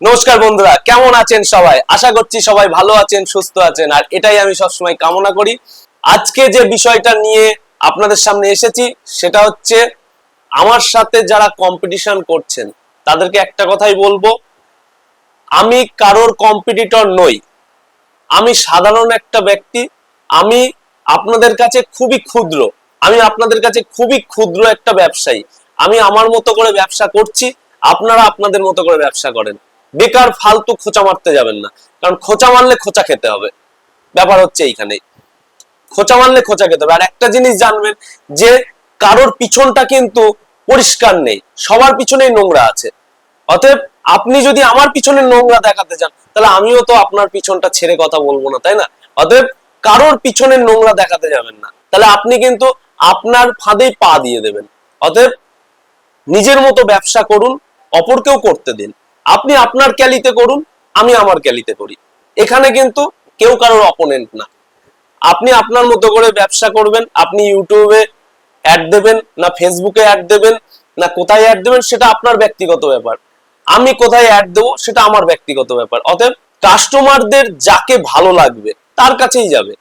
নমস্কার বন্ধুরা, কেমন আছেন সবাই? আশা করছি সবাই ভালো আছেন, সুস্থ আছেন, আর এটাই আমি সবসময় কামনা করি। আজকে যে বিষয়টা নিয়ে আপনাদের সামনে এসেছি, সেটা হচ্ছে আমার সাথে যারা কম্পিটিশন করছেন, তাদেরকে একটা কথাই বলব, আমি কারোর কম্পিটিটর নই। আমি সাধারণ একটা ব্যক্তি, আমি আপনাদের কাছে খুবই ক্ষুদ্র, আমি আপনাদের কাছে খুবই ক্ষুদ্র একটা ব্যবসায়ী। আমি আমার মতো করে ব্যবসা করছি, আপনারা আপনাদের মতো করে ব্যবসা করেন। বেকার, ফালতু খোঁচা মারতে যাবেন না। কারণ খোঁচা মারলে খোঁচা খেতে হবে। ব্যাপার হচ্ছে এইখানেই। খোঁচা মারলে খোঁচা খেতে হবে। আর একটা জিনিস জানবেন যে, কারোর পিছনটা কিন্তু পরিষ্কার নেই। সবার পিছনেই নোংরা আছে। অতএব আপনি যদি আমার পিছনে নোংরা দেখাতে চান তাহলে আমিও তো আপনার পিছনটা ছেড়ে কথা বলব না, তাই না? অতএব কারোর পিছনে নোংরা দেখাতে যাবেন না। তাহলে আপনি কিন্তু আপনার ফাঁদেই পা দিয়ে দেবেন। অতএব নিজের মতো ব্যবসা করুন, অপরকেও করতে দিন। আপনি আপনার ক্যালিতে করুন, আমি আমার ক্যালিতে করি। এখানে কিন্তু কেউ কারোর অপোনেন্ট না। আপনি আপনার মতো করে ব্যবসা করবেন, আপনি ইউটিউবে অ্যাড দেবেন, না ফেসবুকে অ্যাড দেবেন, না কোথায় অ্যাড দেবেন, সেটা আপনার ব্যক্তিগত ব্যাপার। আমি কোথায় অ্যাড দেবো, সেটা আমার ব্যক্তিগত ব্যাপার। অতএব কাস্টমারদের যাকে ভালো লাগবে, তার কাছেই যাবে।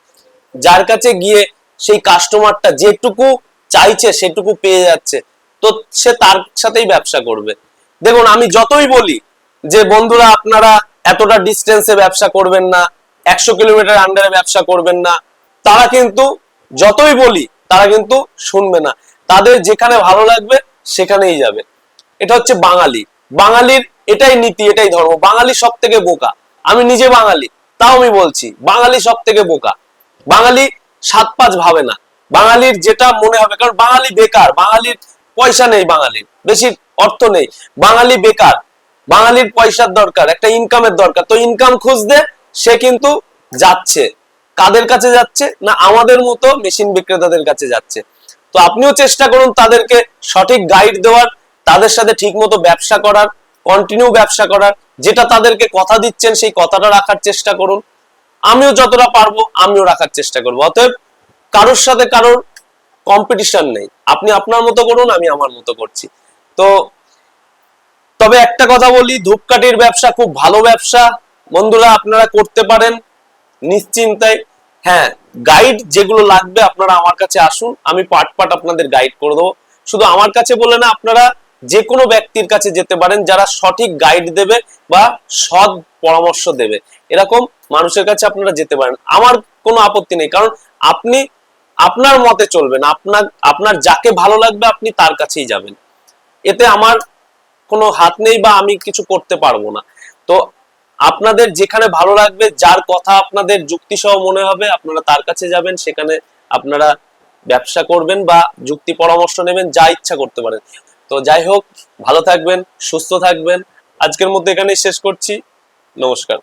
যার কাছে গিয়ে সেই কাস্টমারটা যেটুকু চাইছে, সেটুকু পেয়ে যাচ্ছে, তো সে তার সাথেই ব্যবসা করবে। দেখুন, আমি যতই বলি যে বন্ধুরা আপনারা এতটা ডিস্টেন্সে ব্যবসা করবেন না, একশো কিলোমিটার আন্ডারে ব্যবসা করবেন না, তারা কিন্তু যতই বলি, তারা কিন্তু শুনবে না। তাদের যেখানে ভালো লাগবে, সেখানেই যাবে। এটা হচ্ছে বাঙালি। বাঙালির এটাই নীতি, এটাই ধর্ম। বাঙালি সব থেকে বোকা। আমি নিজে বাঙালি, তাও আমি বলছি, বাঙালি সব থেকে বোকা। বাঙালি সাত পাঁচ ভাবে না। বাঙালির যেটা মনে হবে, কারণ বাঙালি বেকার, বাঙালির পয়সা নেই বাঙালির, বেশি অর্থ নেই। বাঙালি বেকার। বাঙালির পয়সার দরকার, একটা ইনকামের দরকার। তো ইনকাম খুঁজতে সে কিন্তু যাচ্ছে। কাদের কাছে যাচ্ছে না আমাদের মতো মেশিন বিক্রেতাদের কাছে যাচ্ছে? তো আপনিও চেষ্টা করুন তাদেরকে সঠিক গাইড দেওয়ার, তাদের সাথে ঠিক মতো ব্যবসা করার কন্টিনিউ ব্যবসা করার। যেটা তাদেরকে কথা দিচ্ছেন সেই কথাটা রাখার চেষ্টা করুন। আমিও যতটা পারব আমিও রাখার চেষ্টা করব। অতএব কারোর সাথে কারোর কম্পিটিশন নেই। আপনি আপনার মতো করুন, আমি আমার মতো করছি। তো তবে একটা কথা বলি, ধূপকাঠির ব্যবসা খুব ভালো ব্যবসা। বন্ধুরা, আপনারা করতে পারেন নিশ্চিন্তায়। হ্যাঁ গাইড যেগুলো লাগবে আপনারা আমার কাছে আসুন, আমি পাট পাট আপনাদের গাইড করে দেবো। শুধু আমার কাছে বলে না, আপনারা যে কোনো ব্যক্তির কাছে যেতে পারেন, যারা সঠিক গাইড দেবে বা সৎ পরামর্শ দেবে। এরকম মানুষের কাছে আপনারা যেতে পারেন। আমার কোনো আপত্তি নেই, কারণ আপনি আপনার মতে চলবেন। আপনার আপনার যাকে ভালো লাগবে, আপনি তার কাছেই যাবেন। এতে আমার কোনো হাত নেই বা আমি কিছু করতে পারব না। তো আপনাদের যেখানে ভালো লাগবে, যার কথা আপনাদের যুক্তিসহ মনে হবে, আপনারা তার কাছে যাবেন, সেখানে আপনারা ব্যবসা করবেন বা যুক্তি পরামর্শ নেবেন, যা ইচ্ছা করতে পারেন। তো যাই হোক, ভালো থাকবেন, সুস্থ থাকবেন। আজকের মধ্যে এখানেই শেষ করছি। নমস্কার।